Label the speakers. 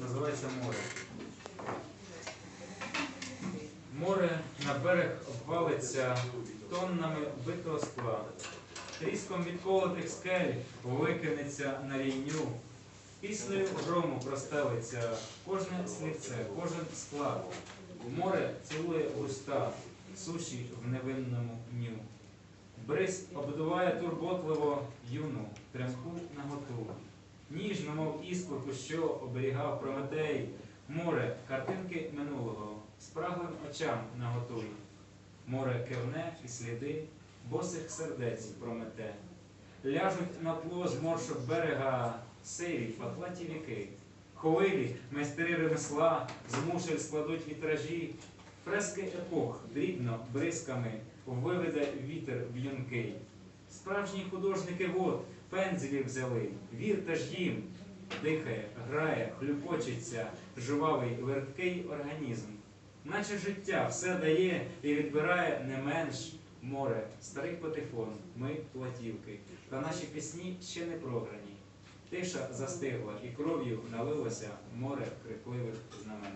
Speaker 1: називається море. Море на берег обвалиться тоннами битого скла. Тріском відколотих скель викинеться на рівню. Піснею грому простелиться кожне слівце, кожен склад. Море цілує уста, суші в невинному ню. Бриз обдуває турботливо юну, тремку наготу. Мов іскорку, що оберігав Прометей, море, картинки минулого, спраглим очам наготуй. Море кивне і сліди босих сердець промете. Ляжуть на тло зморшок берега сиві, патлаті віки. Хвилі, майстри ремесла, змушель складуть вітражі, фрески епох дрібно бризками виведе вітер в'юнкий. Справжні художники вод пензлі взяли, вірте ж їм, дихає, грає, хлюпочеться живавий, верткий організм. Наче життя все дає і відбирає не менш море, старий патефон, ми платівки, та наші пісні ще не програні. Тиша застигла і кров'ю налилося море крикливих знамен.